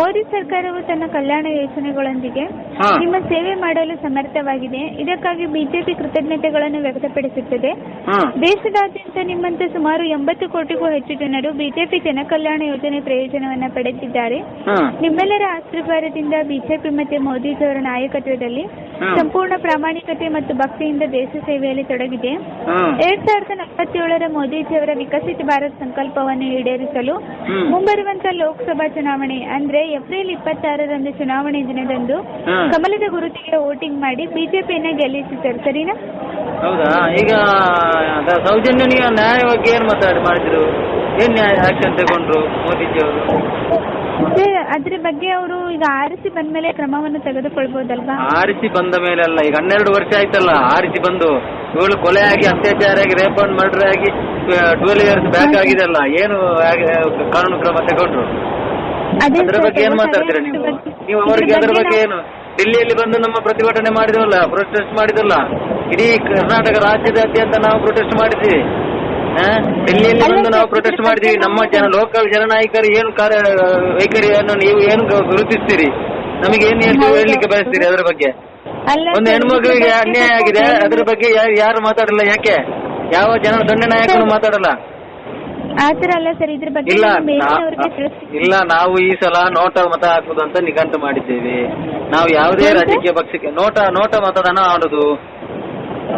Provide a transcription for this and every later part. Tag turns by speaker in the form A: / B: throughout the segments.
A: ಮೋದಿ ಸರ್ಕಾರವು ತನ್ನ ಕಲ್ಯಾಣ ಯೋಜನೆಗಳೊಂದಿಗೆ
B: ಹಾ.
A: ನಿಮ್ಮ ಸೇವೆ ಮಾಡಲು ಸಮರ್ಥವಾಗಿದೆ. ಇದಕ್ಕಾಗಿ ಬಿಜೆಪಿ ಕೃತಜ್ಞತೆಗಳನ್ನು ವ್ಯಕ್ತಪಡಿಸುತ್ತದೆ.
B: ಹಾಂ.
A: ದೇಶದಾದ್ಯಂತ ನಿಮ್ಮಂತೆ ಸುಮಾರು ಎಂಬತ್ತು ಕೋಟಿಗೂ ಹೆಚ್ಚು ಜನರು ಬಿಜೆಪಿ ಜನಕಲ್ಯಾಣ ಯೋಜನೆ ಪ್ರಯೋಜನವನ್ನು ಪಡೆದಿದ್ದಾರೆ.
B: ಹಾಂ.
A: ನಿಮ್ಮೆಲ್ಲರ ಆಶೀರ್ವಾದದಿಂದ ಬಿಜೆಪಿ ಮತ್ತೆ ಮೋದಿಜಿಯವರ ನಾಯಕತ್ವದಲ್ಲಿ. ಸಂಪೂರ್ಣ ಪ್ರಾಮಾಣಿಕತೆ ಮತ್ತು ಭಕ್ತಿಯಿಂದ ದೇಶ ಸೇವೆಯಲ್ಲಿ ತೊಡಗಿದೆ.
B: ಹಾಂ.
A: ಎರಡ್ ಸಾವಿರದ ನಲವತ್ತೇಳರ ಮೋದಿಜಿಯವರ ವಿಕಸಿತ ಭಾರತ್ ಸಂಕಲ್ಪವನ್ನು ಈಡೇರಿಸಲು
B: ಮುಂಬರುವಂತಹ
A: ಮುಂಬರುವಂತ ಲೋಕಸಭಾ ಚುನಾವಣೆ ಅಂದ್ರೆ ಏಪ್ರಿಲ್ ಇಪ್ಪತ್ತಾರರಂದು ಚುನಾವಣೆ ದಿನದಂದು. ಕಮಲದ ಗುರುತಿಗೆ ವೋಟಿಂಗ್ ಮಾಡಿ ಬಿಜೆಪಿಯನ್ನ ಗೆಲ್ಲಿಸಿ ಸರ್ ಸರಿನಾ?
B: ಹೌದಾ? ಈಗ ಅದ ಸೌಜನ್ಯನಿಗೆ ನ್ಯಾಯ ಬಗ್ಗೆ ಏನು ಮಾತಾಡಿ ಮಾಡಿದ್ರು? ಏನ್ ನ್ಯಾಯ ಆಕ್ಷನ್ ತಗೊಂಡ್ರು ಮೋದಿಜಿಯವರು
A: ಸರ್ ಅದ್ರ ಬಗ್ಗೆ ಅವರು ಈಗ ಆರಿಸಿ ಬಂದ್ಮೇಲೆ ಕ್ರಮವನ್ನು ತೆಗೆದುಕೊಳ್ಬಹುದಲ್ವಾ
B: ಆರಿಸಿ ಬಂದ ಮೇಲೆ ಅಲ್ಲ ಈಗ ಹನ್ನೆರಡು ವರ್ಷ ಆಯ್ತಲ್ಲ ಆರಿಸಿ ಬಂದು ಇವಳು ಕೊಲೆ ಆಗಿ ಅತ್ಯಾಚಾರ ಆಗಿ ರೇಪ್ ಅಂಡ್ ಮರ್ಡರ್ ಆಗಿ ಟ್ವೆಲ್ ಇಯರ್ಸ್ ಬ್ಯಾಕ್ ಆಗಿದೆಲ್ಲ ಏನು ಆಗಿ- ಕಾನೂನು ಕ್ರಮ ತಗೊಂಡ್ರು?
A: ಅದೇ
B: ಅದ್ರ ಬಗ್ಗೆ ಏನ್ ಮಾತಾಡ್ತೀರಾ ನೀವು? ನೀವು ಅವರಿಗೆ ಅದ್ರ ಬಗ್ಗೆ ಏನು? ಡೆಲ್ಲಿಯಲ್ಲಿ ಬಂದು ನಮ್ಮ ಪ್ರತಿಭಟನೆ ಮಾಡಿದವಲ್ಲ ಪ್ರೊಟೆಸ್ಟ್ ಮಾಡಿದಲ್ಲ ಇಡೀ ಕರ್ನಾಟಕ ರಾಜ್ಯದಾದ್ಯಂತ ನಾವು ಪ್ರೊಟೆಸ್ಟ್ ಮಾಡಿದ್ವಿ? ಡೆಲ್ಲಿಯಲ್ಲಿ ಬಂದು ನಾವು ಪ್ರೊಟೆಸ್ಟ್ ಮಾಡಿದ್ವಿ. ನಮ್ಮ ಜನ ಲೋಕಲ್ ಜನನಾಯಕರು ಏನು ಕಾರ್ಯ ವೈಖರಿಯನ್ನು ನೀವು ಏನು ಗುರುತಿಸ್ತೀರಿ? ನಮಗೆ ಏನ್. ಹೇಳಲಿಕ್ಕೆ ಬಯಸ್ತೀರಿ ಅದರ ಬಗ್ಗೆ? ಒಂದು
A: ಹೆಣ್ಮಗಳಿಗೆ
B: ಹೆಣ್ಮಗುವಿಗೆ ಅನ್ಯಾಯ ಆಗಿದೆ ಅದರ ಬಗ್ಗೆ ಯಾರು ಮಾತಾಡಲ್ಲ ಯಾಕೆ? ಯಾವ ಜನ ದೊಡ್ಡ ನಾಯಕರು
A: ಸರ್.
B: ಮಾತಾಡಲ್ಲ?
A: ಅಲ್ಲ ಸರ್ ಇದ್ರ ಬಗ್ಗೆ
B: ಇಲ್ಲ
A: ನಾವು
B: ನಾ-
A: ತಿಳಿಸ್ತೀವಿ
B: ಇಲ್ಲ ನಾವು ಈ ಸಲ ನೋಟ ಮತ ಹಾಕುದು ಅಂತ ನಿಘಂಟು ಮಾಡಿದ್ದೇವೆ. ನಾವು ಯಾವುದೇ
A: ಏನು ಸರ್?
B: ರಾಜಕೀಯ ಪಕ್ಷಕ್ಕೆ ನೋಟ ನೋಟ ಮತದಾನ ಮಾಡುದು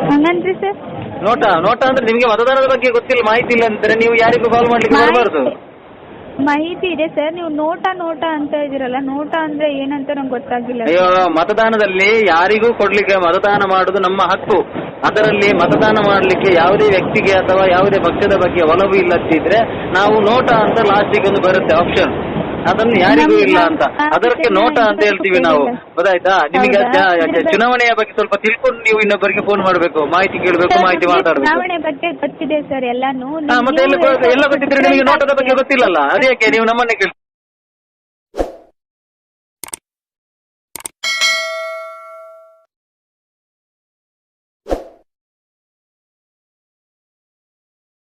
A: ಹಂಗಂದ್ರಿ ಸರ್?
B: ನೋಟ ನೋಟ ಅಂದ್ರೆ ನಿಮಗೆ ಮತದಾನದ ಬಗ್ಗೆ ಗೊತ್ತಿಲ್ಲ ಮಾಹಿತಿ ಇಲ್ಲ ಅಂದ್ರೆ ನೀವು ಯಾರಿಗೂ ಕಾಲ್ ಮಾಡ್ಲಿಕ್ಕೆ ಬರಬಾರ್ದು.
A: ಮಾಹಿತಿ ಇದೆ ಸರ್ ನೀವು ನೋಟ ನೋಟ ಅಂತ ಇದೀರಲ್ಲ ನೋಟ ಅಂದ್ರೆ ಏನಂತ ನಮ್ಗೆ ಗೊತ್ತಾಗಿಲ್ಲ
B: ಅಯ್ಯೋ ಮತದಾನದಲ್ಲಿ ಯಾರಿಗೂ ಕೊಡ್ಲಿಕ್ಕೆ ಮತದಾನ ಮಾಡುದು ನಮ್ಮ ಹಕ್ಕು. ಅದರಲ್ಲಿ ಮತದಾನ ಮಾಡಲಿಕ್ಕೆ ಯಾವುದೇ ವ್ಯಕ್ತಿಗೆ ಅಥವಾ ಯಾವುದೇ ಪಕ್ಷದ ಬಗ್ಗೆ ಒಲವು ಇಲ್ಲದಿದ್ರೆ ನಾವು ನೋಟ ಅಂತ ಲಾಸ್ಟಿಗೆ ಒಂದು ಬರುತ್ತೆ ಆಪ್ಷನ್ ಅದನ್ನು ಯಾರಿಗೂ ಇಲ್ಲ ಅಂತ. ಅದಕ್ಕೆ ನೋಟ ಅಂತ ಹೇಳ್ತೀವಿ ನಾವು. ಗೊತ್ತಾಯ್ತಾ? ನಿಮಗೆ ಚುನಾವಣೆಯ ಬಗ್ಗೆ ಸ್ವಲ್ಪ ತಿಳ್ಕೊಂಡು ನೀವು ಇನ್ನೊಬ್ಬರಿಗೆ ಫೋನ್ ಮಾಡಬೇಕು. ಮಾಹಿತಿ ಕೇಳಬೇಕು ಮಾಹಿತಿ ಮಾತಾಡಬೇಕು.
A: ಚುನಾವಣೆ ಬಗ್ಗೆ ಗೊತ್ತಿದೆ ಸರ್ ಎಲ್ಲಾನು.
B: ಹಾ ಮತ್ತೆ ಎಲ್ಲ ಗೊತ್ತಿದ್ರೆ ನಿಮಗೆ ನೋಟದ ಬಗ್ಗೆ ಗೊತ್ತಿಲ್ಲಲ್ಲ? ಅದೇ ನೀವು ನಮ್ಮನ್ನೇ ಕೇಳಿ.